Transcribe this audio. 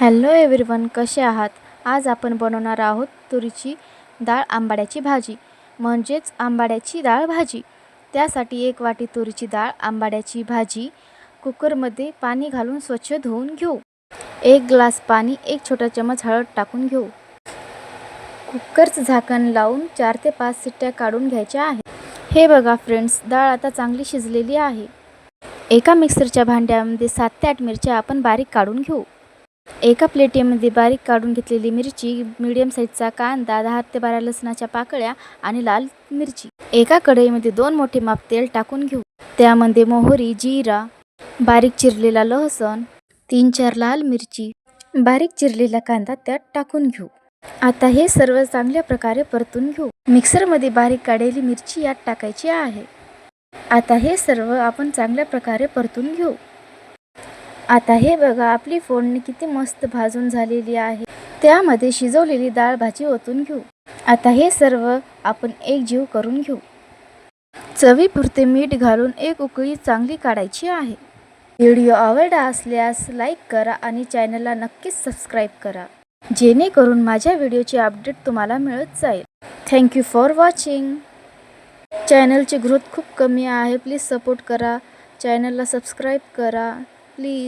Hello everyone कसे आहात? आज आपण बनवणार आहोत तुरीची डाळ आंबाड्याची भाजी. म्हणजेच आंबाड्याची डाळ भाजी. त्यासाठी एक वाटी तुरीची डाळ आंबाड्याची भाजी कुकरमध्ये पाणी घालून स्वच्छ धुवून घेऊ. एक ग्लास पाणी एक छोटा चमच हळद टाकून घेऊ. कुकरचं झाकण लावून चार ते पाच सिट्ट्या काढून घ्यायच्या आहेत. हे बघा फ्रेंड्स डाळ आता चांगली शिजलेली आहे. एका मिक्सरच्या भांड्यामध्ये सात ते आठ मिरच्या आपण बारीक काढून घेऊ. एका प्लेटीमध्ये बारीक काढून घेतलेली मिरची मिडियम साईजचा कांदा दहा ते बारा लसणाच्या पाकळ्या आणि लाल मिरची. एका कढईमध्ये दोन मोठे माप तेल टाकून घेऊ. त्यामध्ये मोहरी जिरा बारीक चिरलेला लहसण तीन चार लाल मिरची बारीक चिरलेला कांदा त्यात टाकून घेऊ. आता हे सर्व चांगल्या प्रकारे परतून घेऊ. मिक्सरमध्ये बारीक काढलेली मिरची यात टाकायची आहे. आता हे सर्व आपण चांगल्या प्रकारे परतून घेऊ. आता हे बघा आपली फोडणी किती मस्त भाजून झालेली आहे. त्यामध्ये शिजवलेली डाळ भाजी ओतून घेऊ. आता हे सर्व आपण एक जीव करून घेऊ. चवीपुरते मीठ घालून एक उकळी चांगली काढायची आहे. व्हिडिओ आवडला असल्यास लाईक करा आणि चॅनलला नक्कीच सबस्क्राईब करा. जेणेकरून माझ्या व्हिडिओचे अपडेट तुम्हाला मिळत जाईल. थँक्यू फॉर वॉचिंग चॅनलची ग्रोथ खूप कमी आहे. प्लीज सपोर्ट करा. चॅनलला सबस्क्राईब करा. प्लीज